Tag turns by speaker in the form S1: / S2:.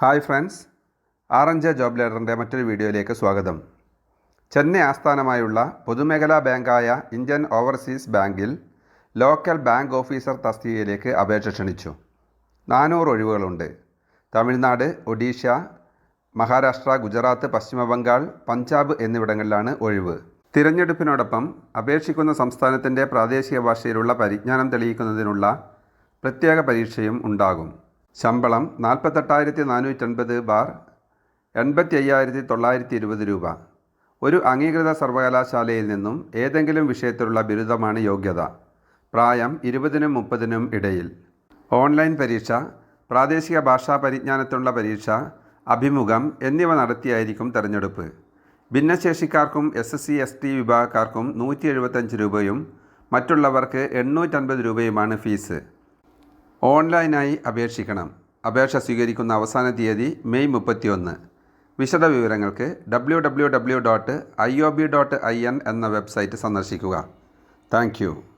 S1: Hi friends. J job ലേഡറിന്റെ മറ്റൊരു വീഡിയോയിലേക്ക് സ്വാഗതം. ചെന്നൈ ആസ്ഥാനമായുള്ള പൊതുമേഖലാ ബാങ്കായ ഇന്ത്യൻ ഓവർസീസ് ബാങ്കിൽ ലോക്കൽ ബാങ്ക് ഓഫീസർ തസ്തികയിലേക്ക് അപേക്ഷ ക്ഷണിച്ചു. നാനൂറ് ഒഴിവുകളുണ്ട്. തമിഴ്നാട് ഒഡീഷ മഹാരാഷ്ട്ര ഗുജറാത്ത് പശ്ചിമ ബംഗാൾ പഞ്ചാബ് എന്നിവിടങ്ങളിലാണ് ഒഴിവ്. തിരഞ്ഞെടുപ്പിനോടൊപ്പം അപേക്ഷിക്കുന്ന സംസ്ഥാനത്തിന്റെ പ്രാദേശിക ഭാഷയിലുള്ള പരിജ്ഞാനം തെളിയിക്കുന്നതിനുള്ള പ്രത്യേക പരീക്ഷയും ഉണ്ടാകും. ശമ്പളം നാൽപ്പത്തെട്ടായിരത്തി നാനൂറ്റൻപത് ബാർ എൺപത്തി അയ്യായിരത്തി തൊള്ളായിരത്തി ഇരുപത് രൂപ. ഒരു അംഗീകൃത സർവകലാശാലയിൽ നിന്നും ഏതെങ്കിലും വിഷയത്തിലുള്ള ബിരുദമാണ് യോഗ്യത. പ്രായം ഇരുപതിനും മുപ്പതിനും ഇടയിൽ. ഓൺലൈൻ പരീക്ഷ പ്രാദേശിക ഭാഷാ പരിജ്ഞാനത്തിനുള്ള പരീക്ഷ അഭിമുഖം എന്നിവ നടത്തിയായിരിക്കും തെരഞ്ഞെടുപ്പ്. ഭിന്നശേഷിക്കാർക്കും S S C S T വിഭാഗക്കാർക്കും നൂറ്റി എഴുപത്തഞ്ച് രൂപയും മറ്റുള്ളവർക്ക് എണ്ണൂറ്റൻപത് രൂപയുമാണ് ഫീസ്. ഓൺലൈനായി അപേക്ഷിക്കണം. അപേക്ഷ സ്വീകരിക്കുന്ന അവസാന തീയതി മെയ് മുപ്പത്തിയൊന്ന്. വിശദ വിവരങ്ങൾക്ക് W W W dot I O B dot I N എന്ന വെബ്സൈറ്റ് സന്ദർശിക്കുക. താങ്ക്